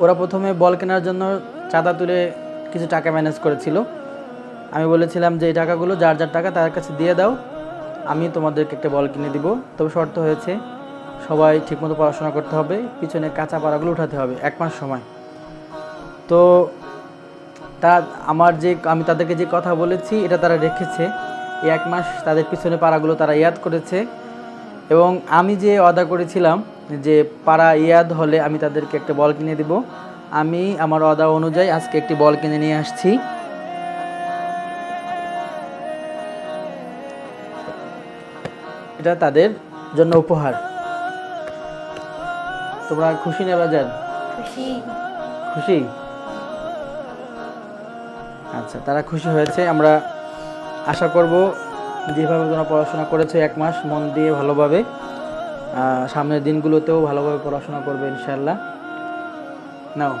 ওরা প্রথমে বল কেনার জন্য চাঁদা তুলে কিছু টাকা ম্যানেজ করেছিল। আমি বলেছিলাম যে, এই টাকাগুলো যার যার টাকা তার কাছে দিয়ে দাও, আমি তোমাদেরকে একটা বল কিনে দিব। তবে শর্ত হয়েছে, সবাই ঠিকমতো পড়াশোনা করতে হবে, পিছনে কাঁচা পাড়াগুলো উঠাতে হবে, এক মাস সময়। তো তা আমার যে, আমি তাদেরকে যে কথা বলেছি, এটা তারা রেখেছে। এই এক মাস তাদের পিছনে পাড়াগুলো তারা ইয়াদ করেছে। এবং আমি যে অদা করেছিলাম যে পাড়া ইয়াদ হলে আমি তাদেরকে একটা বল কিনে দিব। আমি আমার অদা অনুযায়ী আজকে একটি বল কিনে নিয়ে আসছি। এটা তাদের জন্য উপহার। তোমরা খুশি নেবা যান খুশি। খুশি? আচ্ছা তারা খুশি হয়েছে। আমরা আশা করব যেভাবে তোমরা পড়াশোনা করেছ এক মাস মন দিয়ে ভালোভাবে। সামনের দিনগুলোতেও ভালোভাবে পড়াশোনা করবে ইনশাল্লাহ নাও।